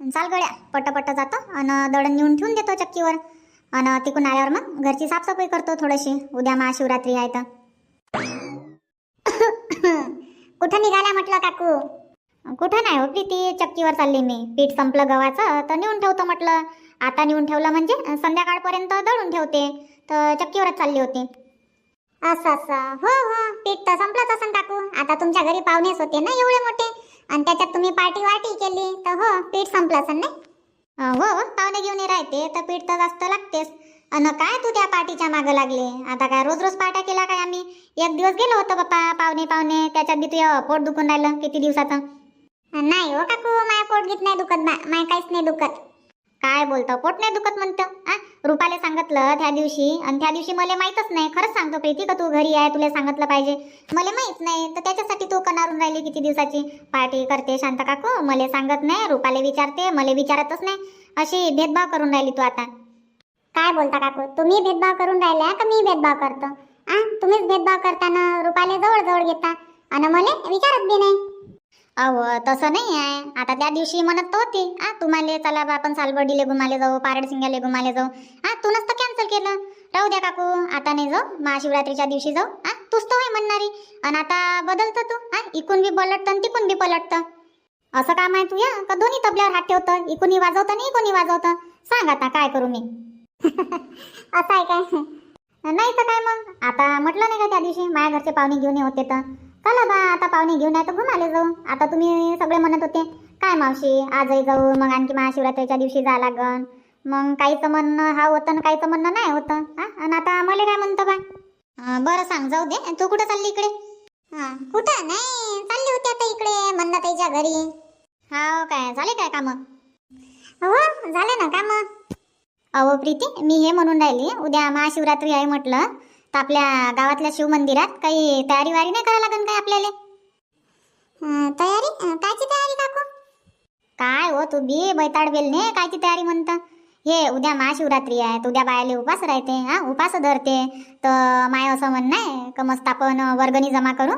चाल गड्या पट्ट जातो आणि दळण नेऊन ठेवून देतो चक्कीवर. आणि तिकून आल्यावर मग घरची साफसफाई करतो थोडीशी. उद्या महाशिवरात्री आहे तर. कुठं निघाल्या म्हटलं काकू? कुठं नाही हो प्रीती चक्कीवर चालली मी. पीठ संपलं गव्हाचं तर नेऊन ठेवतो म्हटलं. आता नेऊन ठेवलं म्हणजे संध्याकाळपर्यंत दळून ठेवते. तर चक्कीवरच चालली होती. असं असं. हो हो. पीठ तर संपलंच असं काकू. आता तुमच्या घरी पाहुणेच होते ना एवढे मोठे? आणि त्याच्यात तुम्ही पार्टी वाटी केली तर हो पीठ संपलं असं नाही? अं, हो हो पाहुणे घेऊन राहते तर पीठ तर जास्त लागतेच. अन काय तू त्या पार्टीच्या मागं लागले? आता काय रोज रोज पार्ट्या केला काय आम्ही? एक दिवस गेलो होतो बाप्पा पाहुणे पाहुणे त्याच्यात बी तुझं पोट दुखून राहिलं किती दिवसाचं? नाही हो काकू माय पोट गीत नाही दुखत बा माय काहीच नाही दुखत. काय बोलतो? पोट नाही दुखत म्हणतं आ? रुपाले सांगितलं त्या दिवशी आणि त्या दिवशी मला माहीतच नाही. खरंच सांगतो प्रीती का तू घरी आहे तुला सांगितलं पाहिजे. मला माहीत नाही तर त्याच्यासाठी तू कनारून राहिली किती दिवसाची? पार्टी करते शांत काकू. मला सांगत नाही रुपाले विचारते मला विचारतच नाही. अशी भेदभाव करून राहिली तू आता. काय बोलता काकू? तुम्ही भेदभाव करून राहिल्या का मी भेदभाव करतो? आ तुम्हीच भेदभाव करताना रुपाले जवळ जवळ घेता. आणि मला विचारत बी नाही. अहो तसं नाही आहे. आता त्या दिवशी म्हणत होती आ तुम्हाला चला बा आपण सालबर्डीले घुमाले जाऊ पारडसिंगाले घुमाले जाऊ. हा तूनच तर कॅन्सल केलं. राहू द्या काकू आता नाही जाऊ महाशिवरात्रीच्या दिवशी जाऊ. हा तूच तर होय म्हणणारी. आणि आता बदलतं तू हा इकून बी पलटतं आणि तिकून बी पलटतं. असं काम आहे तुया? का दोन्ही तबल्यावर हात ठेवतं? इकूनही वाजवतं आणि इकूनही वाजवतं? सांग आता काय करू मी? असं आहे काय? नाही तर काय मग? आता म्हटलं नाही का त्या दिवशी माझ्या घरचे पाहुणे घेऊन ये होते तर? चला बा आता पाहुणे घेऊन आहे तर घुमाले जाऊ. आता तुम्ही सगळे म्हणत होते काय मावशी आजही जाऊ मग आणखी महाशिवरात्रीच्या दिवशी जा लागन. मग काहीचं म्हणणं हा होतं ना काहीचं म्हणणं नाही होतं. हां आणि आता मला काय म्हणतं बा? बरं सांग जाऊ दे. तू कुठं चालली इकडे? हा कुठं? नाही चालली होती आता इकडे म्हणणं त्याच्या घरी. हा काय झाले काय कामं? हो झाले ना कामं. अहो प्रीती मी हे म्हणून राहिली उद्या महाशिवरात्री आहे म्हटलं. तर आपल्या गावातल्या शिवमंदिरात काही तयारी वारी नाही करावं लागेल काय आपल्याला? तयारी? कायची तयारी काकू? काय हो तू बी बैताड बेलने कायची तयारी म्हणतं? हे उद्या महाशिवरात्री आहे तर उद्या बायाले उपास राहते हा उपास धरते. तर माय असं म्हणणं आहे का मस्त आपण वर्गणी जमा करू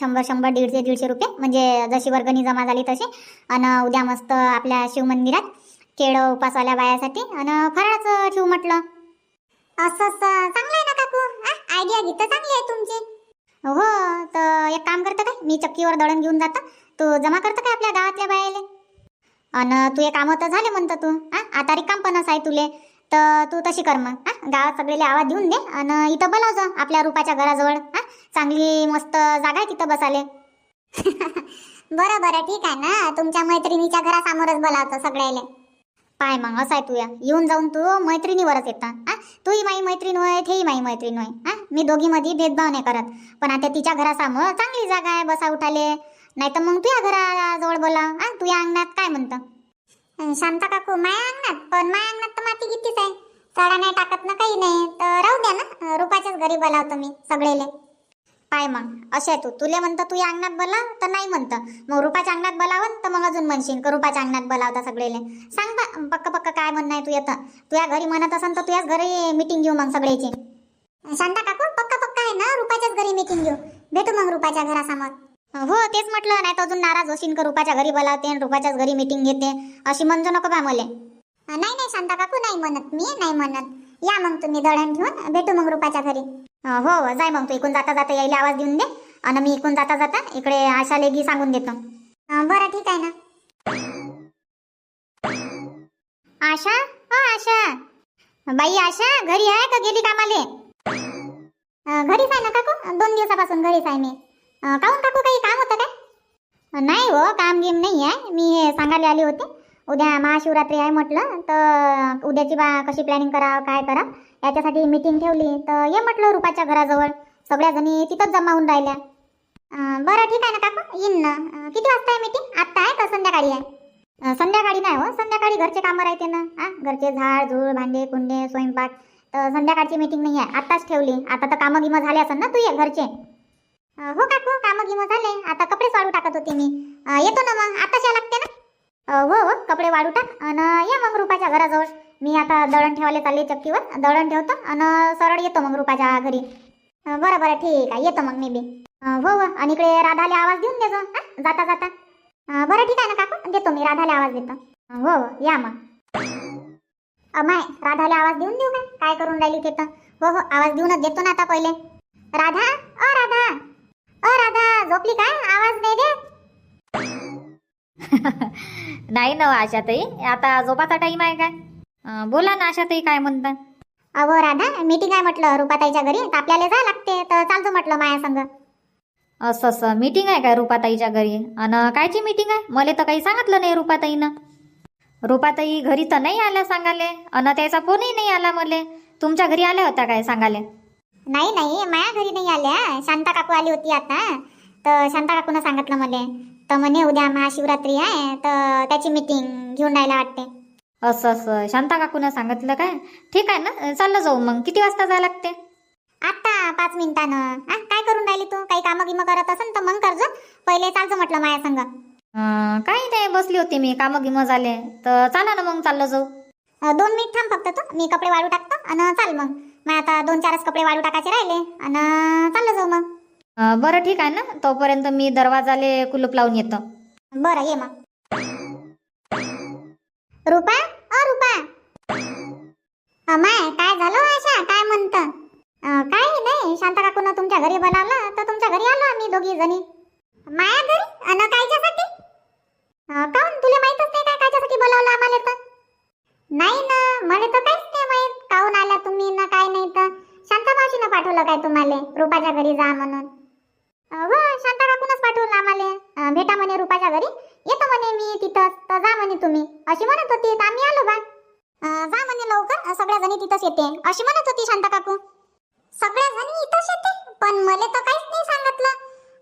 शंभर शंभर दीडशे दीडशे रुपये म्हणजे जशी वर्गणी जमा झाली तशी. आणि उद्या मस्त आपल्या शिवमंदिरात केळं उपासवाल्या बायासाठी आणि फराळाचं ठेवू म्हटलं. असं चांगलं आयडिया गीत चांगली आहे तुमची. हो तर एक काम करतं काय? मी चक्कीवर दळण घेऊन जाता. तू जमा करतं काय आपल्या गावातल्या बायाले? आणि तू हे कामं तर झाले म्हणतं तू. हा आता रिकामपणच आहे तुले. तर तू तशी कर मग. हा गावात सगळेले आवाज देऊन दे. आणि इथं बोलाव जा आपल्या रुपाच्या घराजवळ. हा चांगली मस्त जागा आहे तिथं बसाले बरं बरं ठीक आहे ना? तुमच्या मैत्रिणीच्या घरासमोरच बोलावतं सगळ्याले. पाय मग असं आहे तुया येऊन जाऊन तू मैत्रिणीवरच येता. हा तूही माई मैत्रीण होय तेही माई मैत्रीण होय. हा? मी दोघीमध्ये भेदभाव नाही करत. पण आता तिच्या घरासमोर चांगली जागा आहे बसा उठाले. नाही तर मग तुझ्या घराजवळ बोला हा? तुझ्या अंगणात काय म्हणतं? शांता काकू माया अंगणात? पण माया अंगणात तर माती कितीच आहे. चढा नाही टाकत ना काही नाही. तर राहू द्या ना. रुपाच्याच घरी बोलावतो मी सगळेले. पाय मग. असे तू. तुले म्हणतं तू या अंगणात बोला तर नाही म्हणतं. मग रुपाच्या अंगणात बोलावं तर मग अजून म्हणशील का रुपाच्या अंगणात बोलावता सगळेले? सांग बा पक्क पक्क काय म्हणणं आहे तू येतं तुझ्या घरी म्हणत असन तर तुझ्याच घरी मीटिंग घेऊ मग सगळ्याची शांता काकू पक्का पक्का आहे ना? रुपाच्याच घरी मीटिंग घेऊ. भेटू मग रुपाच्या घरासमोर. हो तेच म्हटलं नाही तर अजून नाराज होशील का रुपाच्या घरी बोलावते आणि रुपाच्याच घरी मीटिंग घेते? अशी म्हणजो नको बा मले. नाही नाही शांता काकू नाही म्हणत मी नाही म्हणत. या मग तुम्ही दळण घेऊन भेटू मग रुपाच्या घरी. हो हो जाय मग तू इकून जाता जाता यायला आवाज देऊन दे. आणि मी इकून जाता जाता इकडे आशा लेगी सांगून देतो. बरं ठीक आहे ना. आशा? हो आशा. बाई आशा घरी आहे का? गेली कामाले? घरीच आहे ना काकू? दोन दिवसापासून घरीच आहे मी. काहून काकू काही काम होतं काय? नाही हो काम गेम नाही आहे. मी हे सांगायला आली होते. उद्या महाशिवरात्री आहे म्हटलं तर उद्याची बा कशी प्लॅनिंग करावं काय करा याच्यासाठी मीटिंग ठेवली तर ये म्हटलं रुपाच्या घराजवळ. सगळ्या जणी तिथंच जमा होऊन राहिल्या. बरं ठीक आहे ना काकू येईन ना. किती वाजता आहे मीटिंग आत्ता आहे का संध्याकाळी आहे? संध्याकाळी नाही हो संध्याकाळी घरचे कामं राहते ना. हा घरचे झाड झूळ भांडे कुंडे स्वयंपाक. तर संध्याकाळची मीटिंग नाही आहे आत्ताच ठेवली. आता तर कामं गिमं झाले असेल ना तू ये घरचे हो काकू कामं गिमं झाले. आता कपडे वाळू टाकत होते मी. येतो ना मग आताच या लागते ना. हो कपडे वाढू टाक आणि ये मग रुपाच्या घराजवळ. मी आता दळण ठेवायला चालले चक्कीवर. दळण ठेवतो आणि सरळ येतो मग रुपाच्या घरी. बरं बरं ठीक आहे. येतो मग मी बी. हो, हो. आणि इकडे राधाले आवाज देऊन देजो जाता जाता. बरं ठीक आहे ना काकू? देतो मी. राधाले आवाज देतो. हो हो. या मग. अमाय राधाला आवाज देऊन देऊ काय काय करून राहिली ते तर? हो हो. आवाज देऊनच देतो ना आता पहिले. राधा? अ राधा. अ राधा. झोपली काय? आवाज नाही देत? नाही ना आशाताई. आता झोपाचा टाईम आहे काय? बोला ना आशाताई काय म्हणता? अहो राधा मीटिंग आहे म्हटलं. रुपाताईच्या घरी. तर आपल्याला जा लागते. तर चालतो म्हटलं माया संग. असं असं. मीटिंग आहे काय रुपाताईच्या घरी? आणि कायची मीटिंग आहे? मला तर काही सांगितलं नाही रुपाताईनं. रुपाताई घरी तर नाही आल्या सांगाले अन त्याचा फोनही नाही आला मले. तुमच्या घरी आल्या होत्या काय सांगाले नाही नाही. माया घरी नाही आल्या. शांता काकू आली होती आता. तर शांता काकूनं सांगितलं मला. तर म्हणे उद्या महाशिवरात्री आहे तर त्याची मीटिंग घेऊन राहायला वाटते. असं असं. शांता काकूनं सांगितलं काय? ठीक आहे ना? चाललं जाऊ मग. किती वाजता जायला लागते? आता पाच मिनिटानं. आ, काय करून राहिली तू? काही कामं गिमं करत असेल तर मग करजो पहिले चालतो म्हटलं माया संग. अं, काही नाही. बसली होती मी. कामं गिमं झाले. तर चला ना मग. चाललं जाऊ. अ, दोन मिनिट थांब फक्त तू. मी कपडे वाळू टाकतो. आणि चाल मग. मग आता दोन चारच कपडे वाळू टाकायचे राहिले. आणि चाललं जाऊ मग. बरं ठीक आहे ना? तोपर्यंत मी दरवाजाले कुलूप लावून येतो. बरं ये मग. रुपा? अ रुपा. अमाय काय झालं हो आशा काय म्हणत? काही नाही. शांता काकून तुमच्या घरी बोलावलं तर तुमच्या घरी आलो आम्ही दोघी जणी. माया घरी? अन कायच्यासाठी? काऊन काहून? तुला माहितच नाही काय कायच्यासाठी बोलावलं आम्हाला तर? नाही ना मला तर काहीच नाही माहीत. काहून आला तुम्ही ना काय नाही तर? शांता मावशीनं पाठवलं काय तुम्हाला? रुपाच्या घरी जा म्हणून. हो शांता काकूनच पाठवलं आम्हाला? भेटा म्हणे रुपाच्या घरी. येतो म्हणे मी तिथं तर जा म्हणे तुम्ही. अशी म्हणत होती तर आम्ही आलो बा. जा म्हणे लवकर. सगळ्या जणी तिथंच येते. अशी म्हणत होती शांता काकू. सगळ्या जणी इथंच येते? पण मला तर काहीच नाही सांगितलं.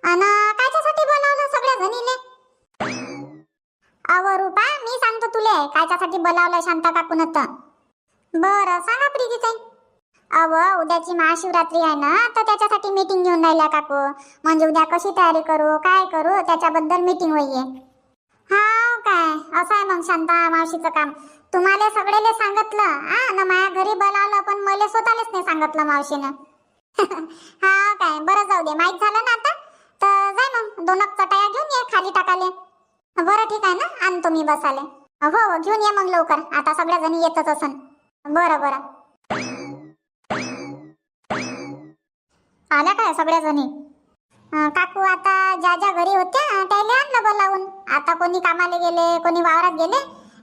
आणि कायच्यासाठी बोलावलं सगळ्या जणीले? अव रुपा मी सांगतो तुले. कायच्यासाठी बोलावलं शांता काकून तर. बरं सांगा प्रीतीताई. अव उद्याची महाशिवरात्री आहे ना तर त्याच्यासाठी मीटिंग घेऊन राहिल्या काकू. म्हणजे उद्या कशी तयारी करू काय करू त्याच्याबद्दल मीटिंग होईये. हा काय? असं आहे मग शांता मावशीचं काम. तुम्हाला सगळेले सांगितलं आ ना माझ्या घरी बोलावलं पण मला स्वतःलाच नाही सांगितलं मावशीनं. हा काय? बरं जाऊ दे. माहीत झालं ना आता? तर जाय मग दोन चटाया घेऊन ये खाली टाकाले. बरं ठीक आहे ना? आण तुम्ही बसाले. हो हो घेऊन ये मग लवकर. आता सगळ्या जणी येतच असन. बरं बरं. आल्या काय सगळ्या जणी काकू आता ज्या ज्या घरी होत्या त्याला आणलं बोलावून आता कोणी कामाला गेले कोणी वावरात गेले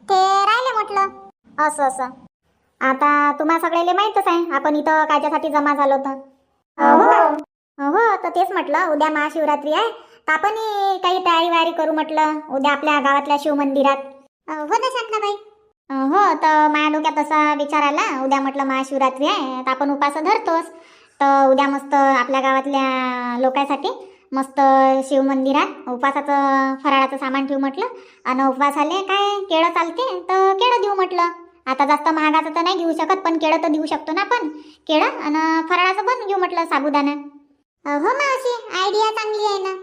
ते राहिले म्हटलं. असं असं. आता तुम्हा सगळ्याला माहीतच आहे आपण इथं कायच्यासाठी जमा झालो तर हो हो तर तेच म्हटलं उद्या महाशिवरात्री आहे तर आपण काही तयारी वारी करू म्हटलं उद्या आपल्या गावातल्या शिवमंदिरात हो ना शांताबाई. हो तर माझ्या डोक्यात असा विचार आला उद्या म्हटलं महाशिवरात्री आहे तर आपण उपास धरतोच. तर उद्या मस्त आपल्या गावातल्या लोकांसाठी मस्त शिवमंदिरात उपवासाचं फराळाचं सामान ठेवू म्हटलं. आणि उपवासाले काय केळं चालते तर केळं देऊ म्हटलं. आता जास्त महागाचं तर नाही घेऊ शकत पण केळं तर देऊ शकतो ना आपण. केळं आणि फराळाचं पण घेऊ म्हटलं साबुदाणा. हो मावशी आयडिया चांगली आहे ना.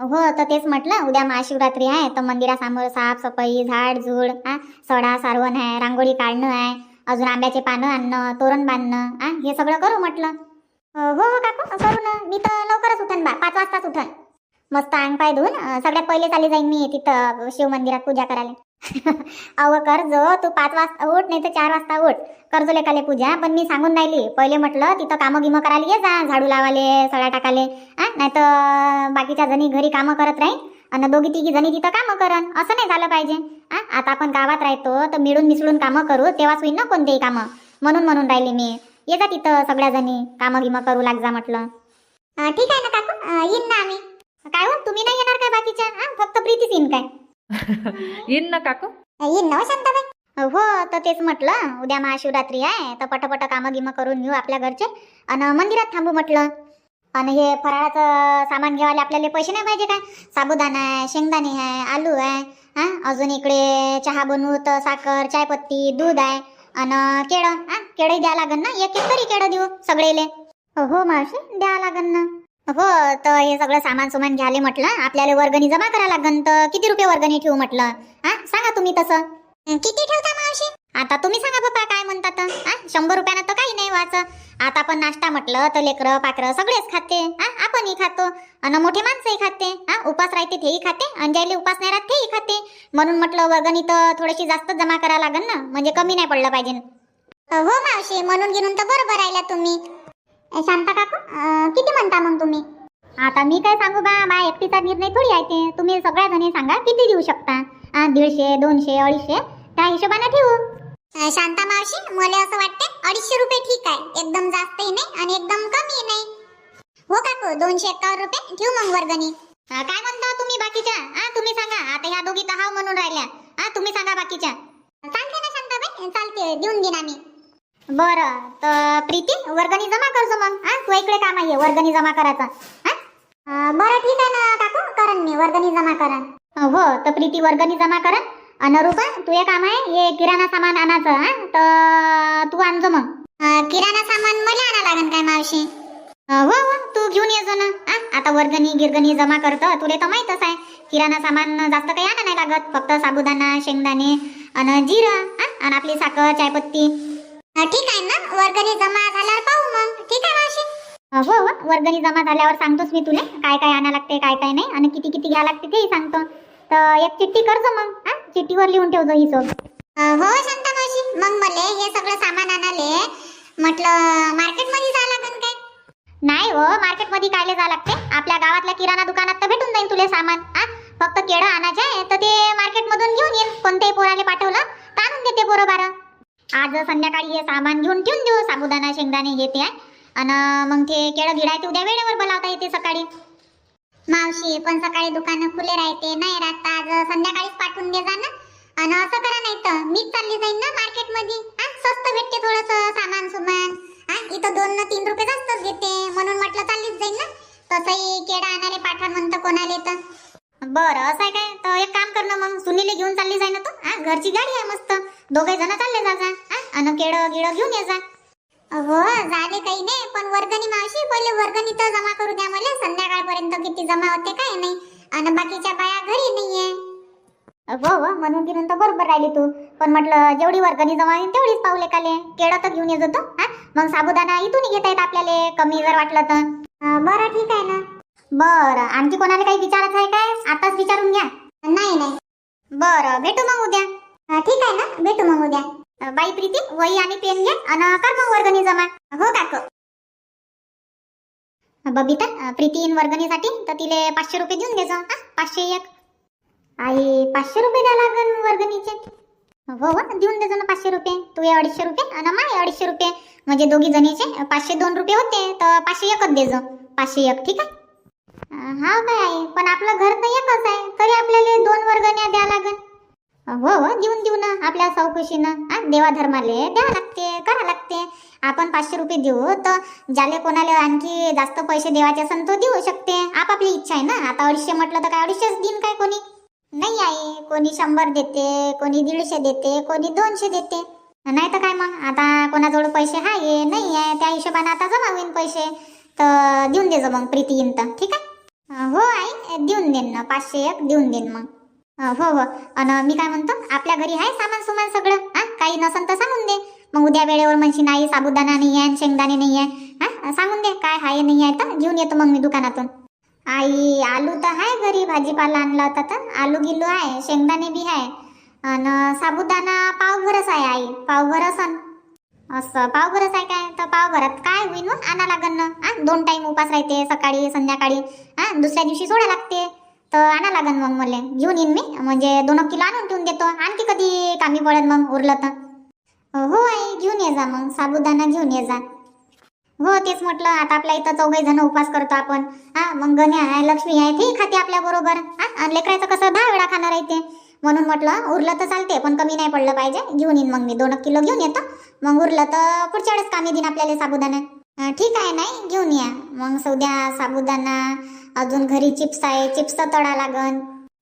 हो तर तेच म्हटलं उद्या महाशिवरात्री आहे तर मंदिरासमोर साफसफाई झाड झुड आ सडा सारवण आहे रांगोळी काढणं आहे अजून आंब्याचे पानं आणणं तोरण बांधणं आ हे सगळं करू म्हटलं. हो हो काकू. करू ना मी तर लवकरच उठन बा. पाच वाजताच उठन. मस्त अंग पाय धुवून सगळ्यात पहिले चाली जाईन मी तिथं शिव मंदिरात पूजा करायला. अव कर्ज तू पाच वाजता उठ नाही तर चार वाजता उठ. कर्ज लेखाले पूजा. पण मी सांगून राहिली पहिले म्हटलं तिथं कामं गिमं करायला ये जा झाडू लावाले सळा टाकाले हा नाही तर बाकीच्या जणी घरी कामं करत राहील आणि दोघी तिघी जणी तिथं कामं करन. असं नाही झालं पाहिजे. हा आता आपण गावात राहतो तर मिळून मिसळून कामं करू तेव्हाच होईल ना कोणतेही कामं. म्हणून म्हणून राहिले मी. ये जा तिथं सगळ्या जणी कामं गिमं करू लाग जा म्हटलं. अं, ठीक आहे ना काकू. अं, येईन ना आम्ही. काय हो तुम्ही नाही येणार काय बाकीच्या? हा फक्त प्रीतीच येईन काय? येईन ना काकू. येईन ना हो शांताबाई. हो तर तेच म्हटलं उद्या महाशिवरात्री आहे तर पटापट कामं गिमं करून घेऊ आपल्या घरचे. आणि मंदिरात थांबू म्हटलं. आणि हे फराळाचं सामान घ्यायला आपल्याला पैसे नाही पाहिजे काय? साबुदाणा आहे शेंगदाणे आहे आलू आहे. हा अजून इकडे चहा बनवू तर साखर चायपत्ती दूध आहे. आणि केळं हा केडे द्या लागन ना? एक एक तरी केळं देऊ सगळेले. हो मावशी द्या लागन ना. हो तर हे सगळं सामान सुमान घ्याले म्हटलं. आपल्याला वर्गणी जमा करा लागन तर किती रुपये वर्गणी ठेवू म्हटलं? हा सांगा तुम्ही तसं. किती ठेवता मावशी? आता तुम्ही सांगा पप्पा काय म्हणतात हा शंभर रुपयानं तर काही नाही व्हायचं आता आपण नाश्ता म्हटलं तर लेकरं पाकरं सगळेच खाते. हा आपणही खातो. आणि मोठे माणसंही खाते. हा उपास राहते तेही खाते. आणि ज्याला उपास नाही राहत तेही खाते. म्हणून म्हटलं वर्गणी तर थोडीशी जास्त जमा करा लागन ना. म्हणजे कमी नाही पडलं पाहिजे. हो मावशी म्हणून घेऊन तर बरोबर राहिला तुम्ही. शांता काकू अं, किती म्हणता मग तुम्ही? आता मी काय सांगू बा मा एकटीचा निर्णय थोडी आहे ते. तुम्ही सगळ्या जणी सांगा किती देऊ शकता? आ, दीडशे दोनशे अडीचशे? त्या हिशोबाने ठेवू. अं, शांता मावशी मला असं वाटते अडीचशे रुपये ठीक आहे. एकदम जास्तही नाही आणि एकदम कमी नाही. हो काकू दोनशे एकावन्न रुपये ठेवू मग वर्गणी. काय म्हणता तुम्ही बाकीच्या? हा तुम्ही सांगा. आता ह्या दोघी तर हाव म्हणून राहिल्या. हा तुम्ही सांगा बाकीच्या. चालते ना शांताबाई चालते देऊन देईन आम्ही. बरं तर प्रीती वर्गणी जमा करजो मग हा तू इकडे काम आहे वर्गणी जमा करायचं. हा? बरं ठीक आहे ना काकू? करन मी वर्गणी जमा करन अं, हो तर प्रीती वर्गणी जमा करन अन रुपा तू हे काम आहे हे किराणा सामान आणायचं हा? तर तू आणजो मग किराणा सामान मला आणा लागन काय मावशी? हो हो तू घेऊन ये ना हा आता वर्गणी गिरगणी जमा करतं तुला तर माहीतच आहे. किराणा सामान जास्त काही आणा नाही लागत. फक्त साबुदाणा शेंगदाणे आणि जिरं हा? आणि आपली साखर चायपत्ती. ठीक आहे ना? वर्गणी जमा झाल्यावर पाहू मग. ठीक आहे मावशी? हो हो. वर्गणी जमा झाल्यावर सांगतोच मी तुला. काय काय आणा लागते काय काय नाही. आणि किती किती घ्या लागते तेही सांगतो. तर एक चिठ्ठी करजो मग. हा? चिठ्ठीवर लिहून ठेवजो हिशोब. हो शांता मावशी. मग मले हे सगळं सामान आणाले. म्हटलं मार्केटमध्ये जा लागन काय? नाही हो मार्केटमध्ये कायले जा लागते? आपल्या गावातल्या किराणा दुकानात तर भेटून जाईल तुले सामान. हा? फक्त केळं आणायचे आहे तर ते मार्केटमधून घेऊन येईल कोणत्याही पोराले पाठवलं तर आणून देते बरोबर आज संध्याकाळी हे सामान घेऊन ठेवून देऊ साबुदाणा शेंगदाणे हे ते. आणि मग ते केळं गिळायचे उद्या वेळेवर बोलावता येते सकाळी. मावशी पण सकाळी दुकानं खुले राहते. नाही राहत आज संध्याकाळीच पाठवून दे जा ना. आणि असं करा नाही तर मीच चालली जाईन ना मार्केटमध्ये. हा स्वस्त भेटते थोडस सामान सुमान. हा इथं दोन ना तीन रुपये जास्तच घेते. म्हणून म्हटलं चाललीच जाईन ना. तसंही केळं आणायला पाठवा म्हणतं कोणाला तर. बरं असं आहे काय? तर एक काम कर ना मग. सुनीले घेऊन चालली जाईन तू. हा घरची गाडी आहे मस्त. दोघे जण चालले जा जा हा? आणि केळं गिळं घेऊन ये जा. हो झाले काही नाही पण वर्गणी मावशी पहिले वर्गणी तर जमा करू द्या मला. संध्याकाळपर्यंत किती जमा होते काय नाही. आणि बाकीच्या बाया घरी नाहीये. हो हो म्हणून गिरून तर बरोबर राहिली तू. पण म्हटलं जेवढी वर्गणी जमा होईल तेवढीच पाऊले काले. केळं तर घेऊन येत होतो हा? मग साबुदाणा इथून घेता येत आपल्याला कमी जर वाटलं तर. बरं ठीक आहे ना. बरं आणखी कोणाला काही विचारायचं आहे काय? आताच विचारून घ्या. नाही नाही. बरं भेटू मग उद्या. ठीक आहे ना? भेटू मग उद्या. बाई प्रीती वही आणि पेन घे आणि कर मग वर्गणी जमा. हो काको. बबिता प्रीती इन वर्गणीसाठी तर तिले पाचशे रुपये देऊन द्यायचं हा? पाचशे एक. आई पाचशे रुपये द्या लागन वर्गणीचे. हो हो देऊन देजो ना पाचशे रुपये. तू ये अडीचशे रुपये आणि माय अडीचशे रुपये. म्हणजे दोघी जणीचे पाचशे दोन रुपये होते तर पाचशे एकच देजो पाचशे एक ठीक आहे? हा काय आई पण आपलं घर तर एकच आहे. तरी आपल्याला दोन वर्गण्या द्या लागन. हो हो देऊन देऊ ना आपल्या चौकशीनं. हा देवाधर्माले द्या लागते करा लागते. आपण पाचशे रुपये देऊ तर ज्याले कोणाला आणखी जास्त पैसे देवाचे असेल तो देऊ शकते. आपापली इच्छा आहे ना. आता अडीचशे म्हटलं तर काय अडीचशेच देईन काय कोणी? नाही आहे कोणी शंभर देते कोणी दीडशे देते कोणी दोनशे देते. नाही तर काय मग? आता कोणाजवळ पैसे आहे नाही आहे त्या हिशोबाने आता जमा होईन पैसे. तर देऊन दे मग प्रीती येईन तर. ठीक आहे? हो आई देऊन देईन ना. पाचशे एक देऊन देईन मग. हो हो. आणि मी काय म्हणतो आपल्या घरी आहे सामान सुमान सगळं? हा काही नसन तर सांगून दे. मग उद्या वेळेवर म्हणशी नाही साबुदाणा नाही आहे आणि शेंगदाणे नाही आहे. हा सांगून दे काय आहे नाही आहे तर घेऊन येतो मग मी दुकानातून. आई आलू तर आहे घरी भाजीपाला आणला होता तर. आलू गिल्लू आहे शेंगदाणे बी आहे. आणि साबुदाणा पावभरच आहे आई. पावभर असन असं पावभरच आहे काय? तर पावभरात काय होईन मग? आणा लागन. ना हा दोन टाईम उपास राहते सकाळी संध्याकाळी. हा दुसऱ्या दिवशी सोडा लागते. तर आणा लागन मग मला. घेऊन येईन मी. म्हणजे दोन किलो आणून ठेवून देतो. आणखी कधी कामी पडेल मग उरलं तर. हो आई घेऊन ये जा मग. साबुदाणा घेऊन ये जा. हो तेच म्हटलं. आता आपल्या इथं चौघे जण उपास करतो आपण. हा मग गण्या आहे लक्ष्मी आहे ते खाते आपल्या बरोबर. हा आणि लेकराचं कसं दहा वेळा खाणार आहे ते. म्हणून म्हटलं उरलं तर चालते पण कमी नाही पडलं पाहिजे. घेऊन येईन मग मी. दोन एक किलो घेऊन येतो. मग उरलं तर पुढच्या वेळेस कामी देईन आपल्याला साबुदाणा. ठीक आहे नाही घेऊन या. मग सौद्या साबुदाणा अजून घरी चिप्स आहे चिप्स तळा लागन.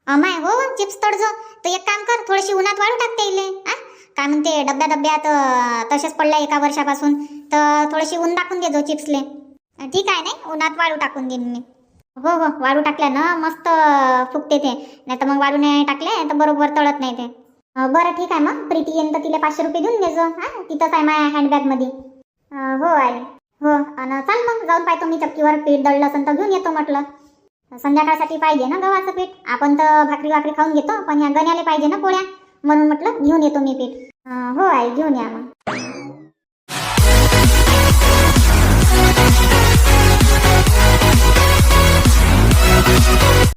अमाय हो, हो चिप्स तळजो. तर एक काम कर थोडीशी उन्हात वाळू टाकते इले आ? काय म्हणते डब्या डब्यात तसेच पडल्या एका वर्षापासून. तर थोडीशी ऊन टाकून देजो चिप्सले. ठीक आहे नाही उन्हात वाळू टाकून देईन मी. हो हो वाळू टाकल्या ना मस्त फुकते ते. नाही तर मग वाळू नाही टाकले तर बरोबर तळत नाही ते. बरं ठीक आहे मग. प्रीती येईन तर तिला पाचशे रुपये देऊन देजो हा. तिथंच आहे माझ्या हँडबॅगमध्ये हो आहे हो आणि चाल मग जाऊन पाहतो मी चक्कीवर पीठ दळलं असेल तर घेऊन येतो म्हटलं. संध्याकाळसाठी पाहिजे ना गव्हाचं पीठ? आपण तर भाकरी भाकरी खाऊन घेतो पण या गण्याला पाहिजे ना पोळ्या? म्हणून म्हटलं घेऊन येतो मी पीठ. हो आई घेऊन या मग.